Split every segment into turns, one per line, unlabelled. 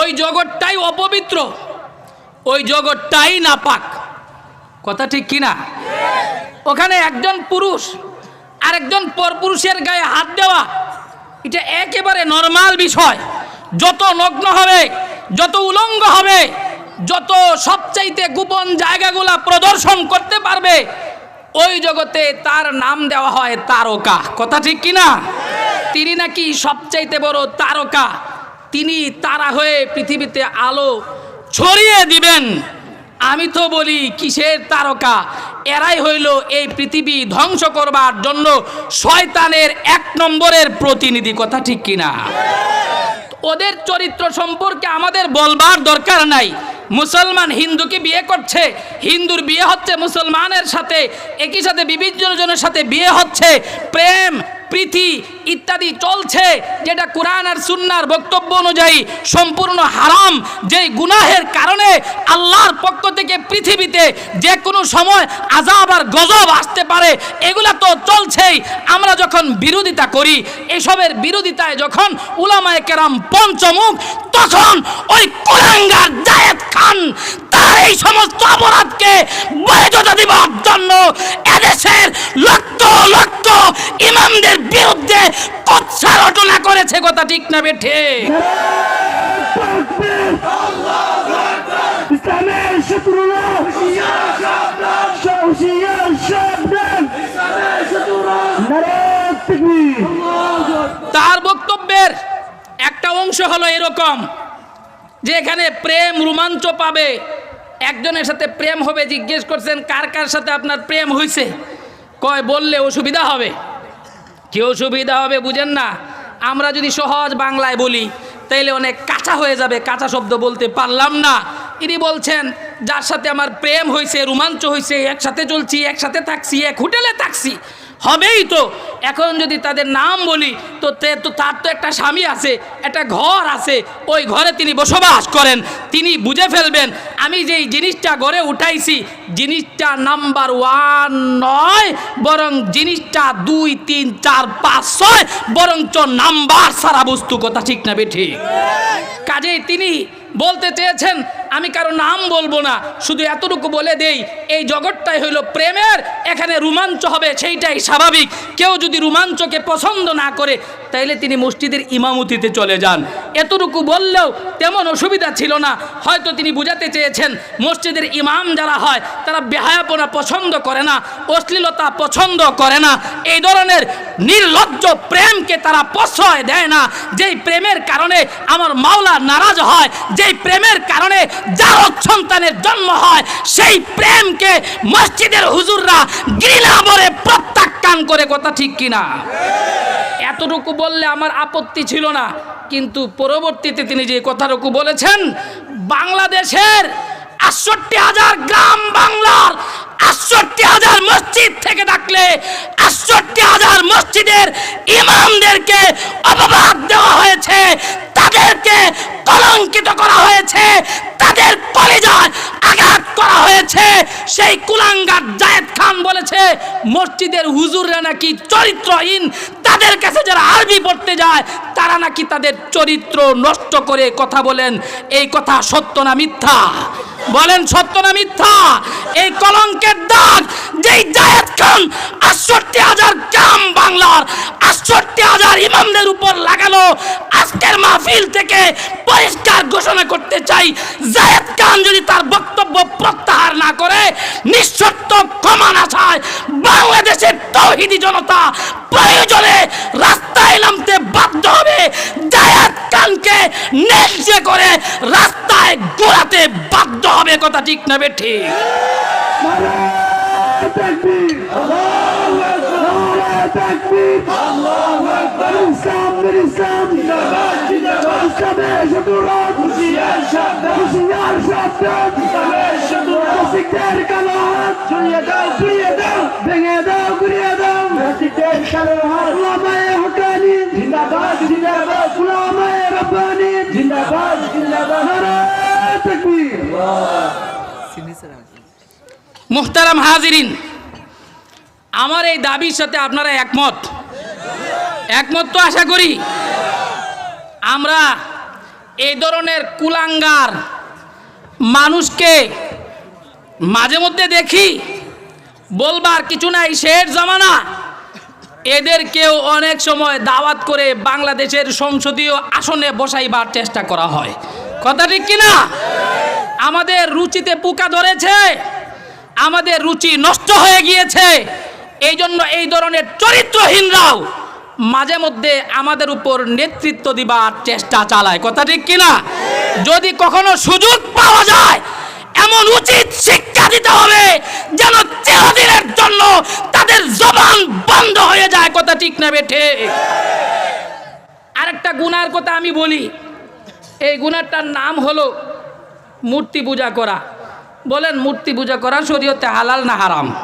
ওই জগৎটাই অপবিত্র, ওই জগৎটাই নাপাক। কথা ঠিক কিনা ওখানে একজন পুরুষ আর একজন পরপুরুষের গায়ে হাত দেওয়া, এটা একেবারে নর্মাল বিষয়। যত নগ্ন হবে, যত উলঙ্গ হবে, যত সবচাইতে গোপন জায়গাগুলা প্রদর্শন করতে পারবে, ওই জগতে তার নাম দেওয়া হয় তারকা। কথা ঠিক কিনা তিনি নাকি সবচাইতে বড় তারকা। তিনি তারা হয়ে পৃথিবীতে আলো ছড়িয়ে দিবেন। আমি তো বলি, কিসের তারকা? এরাই হইল এই পৃথিবী ধ্বংস করবার জন্য শয়তানের এক নম্বরের প্রতিনিধি। কথা ঠিক কিনা? ওদের চরিত্র সম্পর্কে আমাদের বলবার দরকার নাই। মুসলমান হিন্দুকে বিয়ে করছে, হিন্দুর বিয়ে হচ্ছে মুসলমানের সাথে, একই সাথে বিভিন্ন জনের সাথে বিয়ে হচ্ছে। প্রেম প্রীতি ইত্যাদি চলছে, যেটা কোরআন আর সুন্নার বক্তব্য অনুযায়ী সম্পূর্ণ হারাম। যেই গুনাহের কারণে আল্লাহর পক্ষ থেকে পৃথিবীতে যে কোনো সময় আজাব আর গজব আসতে পারে, এগুলা তো চলছেই। আমরা যখন বিরোধিতা করি, এসবের বিরোধিতায় যখন উলামায় কেরাম পঞ্চমুখ, তখন ওই কোরআঙ্গার জায়েদ খান এই সমস্ত অপরাধকে বৈধতা দেওয়ার জন্য এদেশের লক্ষ লক্ষ ইমামদের বিরুদ্ধে কচ্ছা রটনা করেছে কথা ঠিক না বেঠে। তার বক্তব্যের একটা অংশ হলো এরকম, যে এখানে প্রেম রোমাঞ্চ পাবে একজনের সাথে প্রেম হবে, জিজ্ঞেস করছেন, কার কার সাথে আপনার প্রেম হয়েছে কয়, বললে অসুবিধা হবে। কি অসুবিধা হবে বুঝেন না? আমরা যদি সহজ বাংলায় বলি, তাইলে অনেক কাঁচা হয়ে যাবে, কাঁচা শব্দ বলতে পারলাম না। ইনি বলছেন, যার সাথে আমার প্রেম হয়েছে রোমাঞ্চ হয়েছে একসাথে চলছি, একসাথে থাকছি, এক হোটেলে থাকছি হবেই তো। এখন যদি তাদের নাম বলি, তো তার তো একটা স্বামী আছে, একটা ঘর আছে, ওই ঘরে তিনি বসবাস করেন, তিনি বুঝে ফেলবেন, আমি যেই জিনিসটা গড়ে উঠাইছি, জিনিসটা নাম্বার ওয়ান নয়, বরং জিনিসটা দুই, তিন, চার, পাঁচ, ছয়, বরঞ্চ নাম্বার সারা বস্তু, কথা ঠিক না বেঠিক কাজেই তিনি বলতে চেয়েছেন আমি কারও নাম বলব না, শুধু এতটুকু বলে দেই, এই জগৎটাই হইল প্রেমের, এখানে রোমাঞ্চ হবে, সেইটাই স্বাভাবিক। কেউ যদি রোমাঞ্চকে পছন্দ না করে, তাইলে তিনি মসজিদের ইমামতিতে চলে যান। এতটুকু বললেও তেমন অসুবিধা ছিল না। হয়তো তিনি বুঝাতে চেয়েছেন, মসজিদের ইমাম যারা হয়, তারা বেহায়াপনা পছন্দ করে না, অশ্লীলতা পছন্দ করে না। এই ধরনের নির্লজ্জ প্রেমকে তারা প্রশ্রয় দেয় না। যেই প্রেমের কারণে আমার মাওলা নারাজ হয়, যেই প্রেমের কারণে যার সন্তানের জন্ম হয়, সেই প্রেমকে মসজিদের হুজুররা ঘৃণা বলে প্রত্যাখ্যান করে, কথা ঠিক কিনা? এতটুকু বললে আমার আপত্তি ছিল না, কিন্তু পরবর্তীতে তিনি যে কথাটুকু বলেছেন, বাংলাদেশের আটষট্টি হাজার গ্রাম বাংলার আটষট্টি হাজার মসজিদ থেকে ডাকলে আটষট্টি হাজার মসজিদের ইমামদেরকে অপবাদ দেওয়া হয়েছে, তাদেরকে কলঙ্কিত করা হয়েছে, তাদের কলেজায় আঘাত করা হয়েছে। সেই কুলাঙ্গার জায়েদ খান বলেছে, মসজিদের হুজুররা নাকি চরিত্রহীন, তাদের কাছে যারা আরবি পড়তে যায়, তারা নাকি তাদের চরিত্র নষ্ট করে কথা বলেন। এই কথা সত্য না মিথ্যা? বলেন, সত্য না মিথ্যা? এই কলঙ্কের দাগ, যেই জায়েদ খান আটষট্টি হাজার গ্রাম বাংলার আটষট্টি হাজার ইমামদের উপর লাগালো, আজকের মাহফিল থেকে পরিষ্কার ঘোষণা করতে চাই, জায়েদ খান যদি তার বক্তব্য প্রত্যাহার না করে, নিঃশর্ত ক্ষমা না চায়, বাংলাদেশের তৌহিদি জনতা প্রয়োজনে রাস্তায় নামতে বাধ্য হবে, জায়েদ খানকে ন্যায্য করে রাস্তায় গোড়াতে বাধ্য হবে কথা ঠিক না বে ঠিক।
ভেঙে দাও ঘুরিয়ে দাও জিন্দাবাদ। জিন্দাবাদ জিন্দাবাদ।
মুহতারাম হাজিরিন, আমার এই দাবির সাথে আপনারা একমত? একমত তো আশা করি। আমরা এই ধরনের কুলাঙ্গার মানুষকে মাঝে মধ্যে দেখি, বলবার কিছু নাই, শেষ জামানা। এদেরকেও অনেক সময় দাওয়াত করে বাংলাদেশের সংসদীয় আসনে বসাইবার চেষ্টা করা হয়। কথা ঠিক কিনা? আমাদের রুচিতে পোকা ধরেছে, আমাদের রুচি নষ্ট হয়ে গিয়েছে। এই জন্য এই ধরনের চরিত্রহীনরাও মাঝে মধ্যে আমাদের উপর নেতৃত্ব দিবার চেষ্টা চালায়। কথা ঠিক কিনা? যদি কখনো সুযোগ পাওয়া যায়, এমন উচিত শিক্ষা দিতে হবে যেন চিরদিনের জন্য তাদের জবান বন্ধ হয়ে যায়। কথা ঠিক না বেঠে আরেকটা গুনার কথা আমি বলি। এই গুনারটার নাম হলো মূর্তি পূজা করা। বলেন মূর্তি পূজা করা শরীয়তে হালাল না হারাম?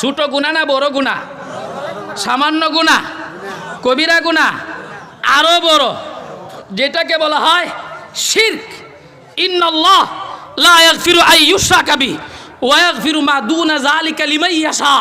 ছোট গুণা না বড় গুণা? সামান্য গুণা? কবিরা গুণা? আরও বড়। যেটাকে বলা হয় শির্ক। ইন্নাল্লাহ লা ইয়াগফিরু আই ইউশরাকা বি ওয়া ইয়াগফিরু মা দুনা যালিকা লিমান ইয়াশা।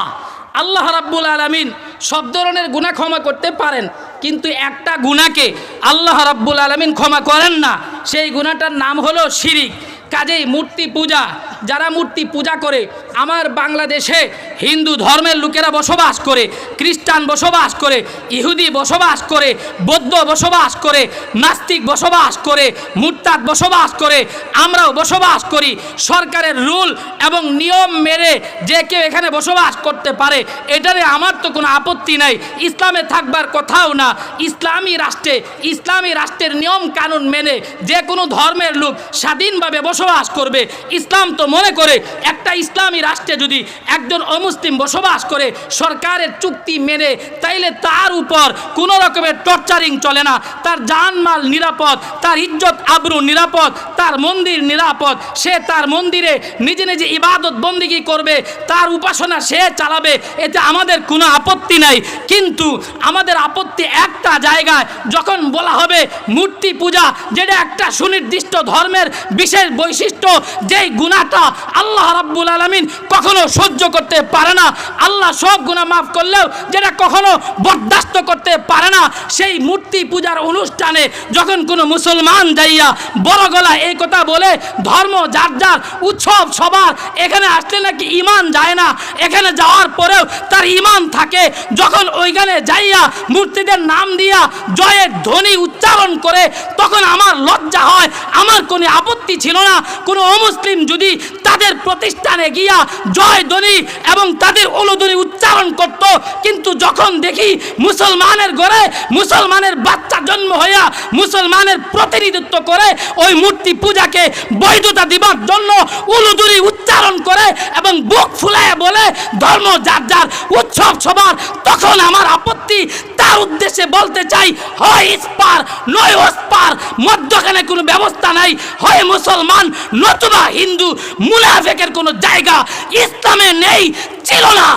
আল্লাহ রাব্বুল আলামিন সব ধরনের গুনাহ ক্ষমা করতে পারেন। কিন্তু একটা গুণাকে আল্লাহ রাব্বুল আলমিন ক্ষমা করেন না। সেই গুণাটার নাম হলো শিরিক। কাজেই মূর্তি পূজা। যারা মূর্তি পূজা করে, আমার বাংলাদেশে হিন্দু ধর্মের লোকেরা বসবাস করে, খ্রিস্টান বসবাস করে, ইহুদি বসবাস করে, বৌদ্ধ বসবাস করে, নাস্তিক বসবাস করে, মুরতাদ বসবাস করে, আমরাও বসবাস করি। সরকারের রুল এবং নিয়ম মেনে যে কেউ এখানে বসবাস করতে পারে, এটারে আমার তো কোনো আপত্তি নাই। ইসলামে থাকবার কথাও না। ইসলামী রাষ্ট্রে, ইসলামী রাষ্ট্রের নিয়ম কানুন মেনে যে কোনো ধর্মের লোক স্বাধীনভাবে বসবাস করবে। ইসলাম তো মনে করে একটা ইসলামী রাষ্ট্রে যদি একজন অমুসলিম বসবাস করে, সরকারের চুক্তি মেনে, তাইলে তার উপর কোনো রকমের টর্চারিং চলে না। তার জানমাল নিরাপদ, তার ইজ্জত আবরু নিরাপদ, তার মন্দির নিরাপদ। সে তার মন্দিরে নিজে নিজে ইবাদত বন্দিগি করবে, তার উপাসনা সে চালাবে। এতে আমাদের কোনো আপত্তি নাই। কিন্তু আমাদের আপত্তি একটা জায়গায়, যখন বলা হবে মূর্তি পূজা, যেটা একটা সুনির্দিষ্ট ধর্মের বিশেষ বৈশিষ্ট্য, যেই গুণাটা আল্লাহ রাব্বুল আলামিন কখনো সহ্য করতে পারে না। আল্লাহ সব গুণা মাফ করলেও যেটা কখনো বরদাস্ত করতে পারে না। সেই মূর্তি পূজার অনুষ্ঠানে যখন কোনো মুসলমান যাইয়া বড় গলা এই কথা বলে ধর্ম, যার যার উৎসব, সবার এখানে আসলে নাকি ইমান যায় না। এখানে যাওয়ার পরেও তার ইমান থাকে। যখন ওইখানে যাইয়া মূর্তিদের নাম দিয়া জয়ের ধ্বনি উচ্চারণ করে, তখন আমার লজ্জা হয়, আমার কোনো আপত্তি ছিল না। কোনো অমুসলিম যদি তাদের প্রতিষ্ঠানে গিয়া জয় ধ্বনি এবং তাদের অলধ্বনি উচ্চারণ করত। কিন্তু যখন দেখি মুসলমানের ঘরে মুসলমানের বাচ্চা জন্ম হইয়া মুসলমানের প্রতিনিধিত্ব করে, ওই মূর্তি পূজাকে বৈধতা দিবার জন্য উলুদুরি উচ্চারণ করে এবং বুক ফুলায় বলে, ধর্ম যার যার, উৎসব সবার, তখন আমার আপত্তি তার উদ্দেশ্যে বলতে চাই হয় ইস্পার নয় ওস্পার মধ্যখানে কোনো ব্যবস্থা নাই হয় মুসলমান নতুবা হিন্দু মুলাফেকের কোনো জায়গা ইসলামে নেই ছিল না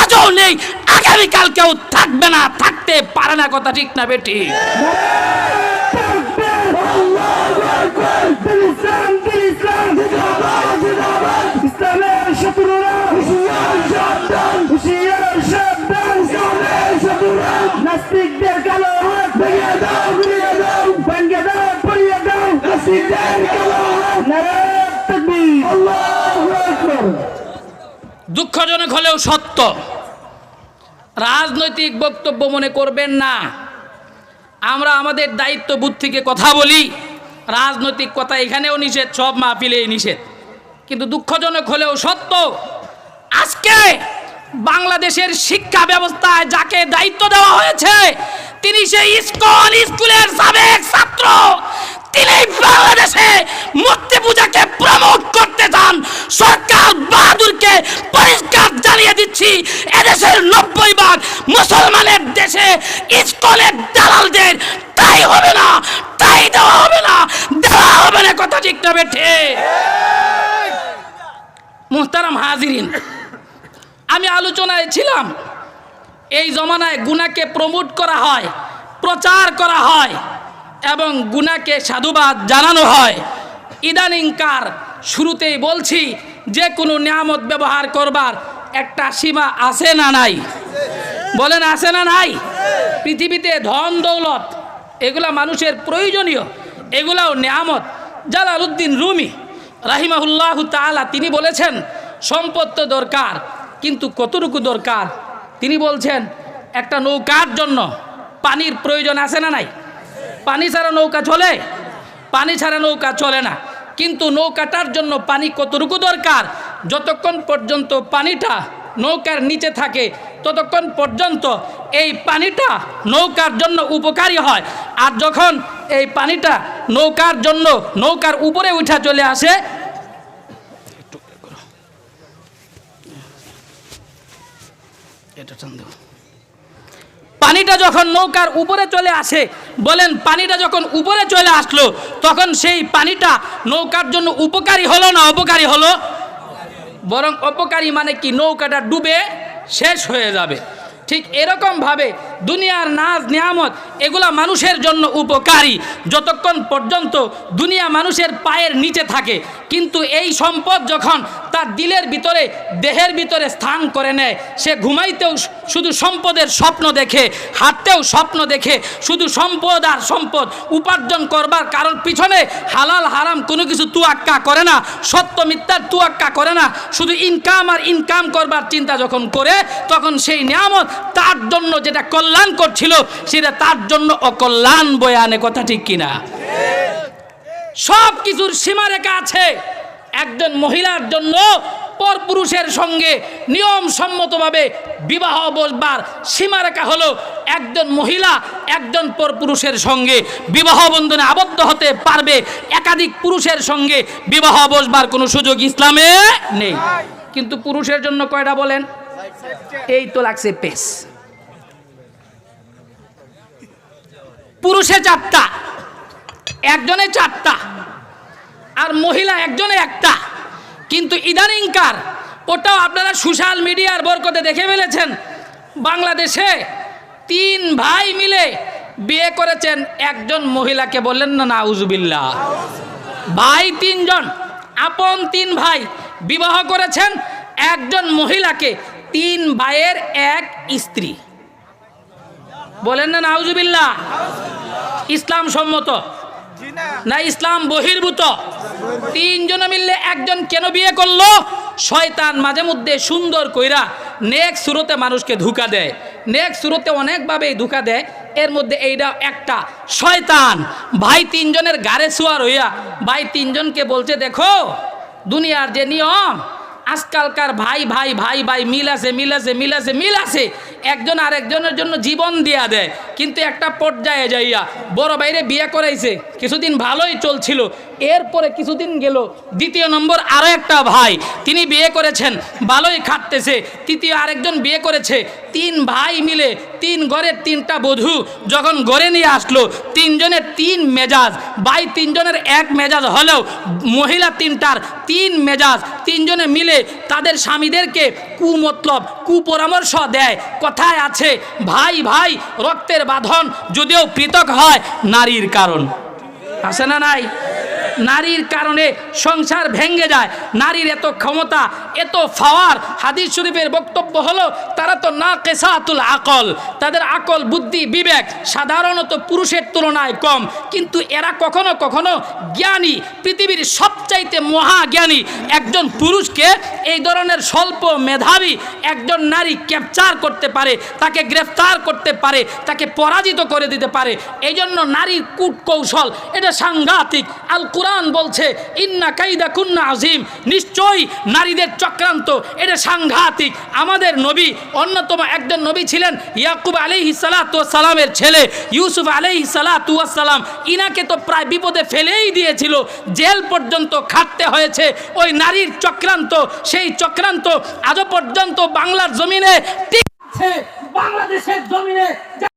আজও নেই আগামীকাল কেউ থাকবে না থাকতে পারে না কথা ঠিক না বেটি
শত্রুরা
দুঃখজনক হলেও সত্য। রাজনৈতিক বক্তব্য মনে করবেন না। আমরা আমাদের দায়িত্ব বুথ থেকে কথা বলি। রাজনৈতিক কথা এখানেও নিষেধ, সব মাহফিলেই নিষেধ। কিন্তু দুঃখজনক হলেও সত্য, আজকে বাংলাদেশের শিক্ষা ব্যবস্থায় যাকে দায়িত্ব দেওয়া হয়েছে, তিনি সেই ইস্কন স্কুলের সাবেক ছাত্র। তিনি বাংলাদেশে মূর্তি পূজাকে প্রমোট করতে চান। সরকার বাহাদুরকে পরিষ্কার জানিয়ে দিচ্ছি, এদেশের নব্বই ভাগ মুসলমানের দেশে ইস্কনের দালালদের তাই হবে না, তাই দেওয়া হবে না, দেওয়া হবে না, কথা ঠিক না বেঠে। মুহতারাম হাজিরিন, আমি আলোচনায় ছিলাম, এই জমানায় গুনাকে প্রমোট করা হয়, প্রচার করা হয়। এবং গুনাকে সাধুবাদ জানানো হয়। ইদানিংকার শুরুতেই বলছি, যে কোনো নিয়ামত ব্যবহার করবার একটা সীমা আছে না নাই? বলেন, আছে না নাই? পৃথিবীতে ধন, দৌলত, এগুলা মানুষের প্রয়োজনীয়। এগুলাও নেয়ামত। জালালউদ্দিন রুমি রাহিমাহুল্লাহ তাআলা তিনি বলেছেন, সম্পদ তো দরকার, কিন্তু কতটুকু দরকার? তিনি বলছেন, একটা নৌকার জন্য পানির প্রয়োজন আছে না নাই? পানি ছাড়া নৌকা চলে? পানি ছাড়া নৌকা চলে না। কিন্তু নৌকাটার জন্য পানি কতটুকু দরকার? যতক্ষণ পর্যন্ত পানিটা নৌকার নিচে থাকে, ততক্ষণ পর্যন্ত এই পানিটা নৌকার জন্য উপকারী হয়। আর যখন এই পানিটা নৌকার জন্য, নৌকার উপরে উঠা চলে আসে এটা টান। পানিটা যখন নৌকার উপরে চলে আসে, বলেন পানিটা যখন উপরে চলে আসলো, তখন সেই পানিটা নৌকার জন্য উপকারী হলো না অপকারী হলো? বরং অপকারী মানে কি? নৌকাটা ডুবে শেষ হয়ে যাবে। ঠিক এরকমভাবে দুনিয়ার নাজ, নিয়ামত, এগুলা মানুষের জন্য উপকারী। যতক্ষণ পর্যন্ত দুনিয়া মানুষের পায়ের নিচে থাকে, কিন্তু এই সম্পদ যখন তার দিলের ভিতরে, দেহের ভিতরে স্থান করে নেয়, সে ঘুমাইতেও শুধু সম্পদের স্বপ্ন দেখে, হাঁটতেও স্বপ্ন দেখে, শুধু সম্পদ আর সম্পদ উপার্জন করবার কারণ পিছনে হালাল, হারাম কোনো কিছু তুয়াক্কা করে না, সত্য মিথ্যার তুয়াক্কা করে না, শুধু ইনকাম আর ইনকাম করবার চিন্তা যখন করে, তখন সেই নিয়ামত তার জন্য যেটা কল্যাণ করছিল, সেটা তার জন্য অকল্যাণ বয়ে আনে কথা ঠিক কিনা? সব কিছুর সীমারেখা আছে। একজন মহিলার জন্য পরপুরুষের সঙ্গে নিয়ম সম্মতভাবে বিবাহ বসবার সীমারেখা হলো একজন মহিলা, একজন পরপুরুষের সঙ্গে বিবাহ বন্ধনে আবদ্ধ হতে পারবে, একাধিক পুরুষের সঙ্গে বিবাহ বসবার কোনো সুযোগ ইসলামে নেই। কিন্তু পুরুষের জন্য কয়টা বলেন? এই তো লাগছে পেস। পুরুষে চারটা, একজনে চারটা, আর মহিলা একজনে একটা। কিন্তু ইদানিংকার ওটাও আপনারা সোশ্যাল মিডিয়ার বরকতে দেখে ফেলেছেন, বাংলাদেশে তিন ভাই মিলে বিয়ে করেছেন একজন মহিলাকে বললেন না না নাউজুবিল্লা ভাই তিনজন, আপন তিন ভাই বিবাহ করেছেন একজন মহিলাকে তিন ভাইয়ের এক স্ত্রী। বলেন না নাউজুবিল্লা ইসলাম সম্মত? না ইসলাম বহির্ভূত? তিনজনে মিললে একজন কেন বিয়ে করল? শয়তান মাঝে মধ্যে সুন্দর কইরা নেক সুরতে মানুষকে ধোকা দেয়। নেক সুরতে অনেকভাবেই ধোকা দেয়। এর মধ্যে এইটা একটা শয়তান। ভাই তিনজনের গাড়ে শোয়ার রইয়া ভাই তিনজনকে বলছে, দেখো, দুনিয়ার যে নিয়ম আজকালকার ভাই ভাই ভাই ভাই, মিল আছে মিল আছে মিল আছে মিল আছে। একজন আরেকজনের জন্য জীবন দিয়া দেয়। কিন্তু একটা পর্যায়ে যাইয়া বড় বাইরে বিয়ে করাইছে। কিছুদিন ভালোই চলছিল। এরপরে কিছুদিন গেল, দ্বিতীয় নম্বর আরও একটা ভাই, তিনি বিয়ে করেছেন, ভালোই খাটতেছে, তৃতীয় আরেকজন বিয়ে করেছে, তিন ভাই মিলে, তিন ঘরের তিনটা বধূ যখন ঘরে নিয়ে আসলো, তিনজনের তিন মেজাজ, ভাই তিনজনের এক মেজাজ হলেও মহিলা তিনটার তিন মেজাজ, তিনজনে মিলে তাদের স্বামীদেরকে কুমতলব, কুপরামর্শ দেয়, কথায় আছে, ভাই ভাই, রক্তের বাঁধন যদিও পৃথক হয় নারীর কারণ। আছে না নাই? নারীর কারণে সংসার ভেঙ্গে যায়। নারীর এত ক্ষমতা, এত ফাওয়ার, হাদিস শরীফের বক্তব্য হলো, তারা তো না কেসাতুল আকল, তাদের আকল, বুদ্ধি, বিবেক সাধারণত পুরুষের তুলনায় কম। কিন্তু এরা কখনো কখনো জ্ঞানী, পৃথিবীর সবচাইতে মহাজ্ঞানী। একজন পুরুষকে এই ধরনের স্বল্প মেধাবী একজন নারী ক্যাপচার করতে পারে, তাকে গ্রেফতার করতে পারে, তাকে পরাজিত করে দিতে পারে। এই জন্য নারীর কূট কৌশল এটা সাংঘাতিক। আল কোরআন বলছে, ইন্না কাইদা কুন্না আজিম নিশ্চয়ই নারীদের চক্রান্ত, এটা সাংঘাতিক। আমাদের নবী, অন্যতম একজন নবী ছিলেন ইয়াকুব আলাইহি সালামের ছেলে, ইউসুফ আলাইহি সালাম ইনাকে তো প্রায় বিপদে ফেলেই দিয়েছিল, জেল পর্যন্ত খাটতে হয়েছে। ওই নারীর চক্রান্ত, সেই চক্রান্ত আজও পর্যন্ত বাংলার জমিনে বাংলাদেশের জমিনে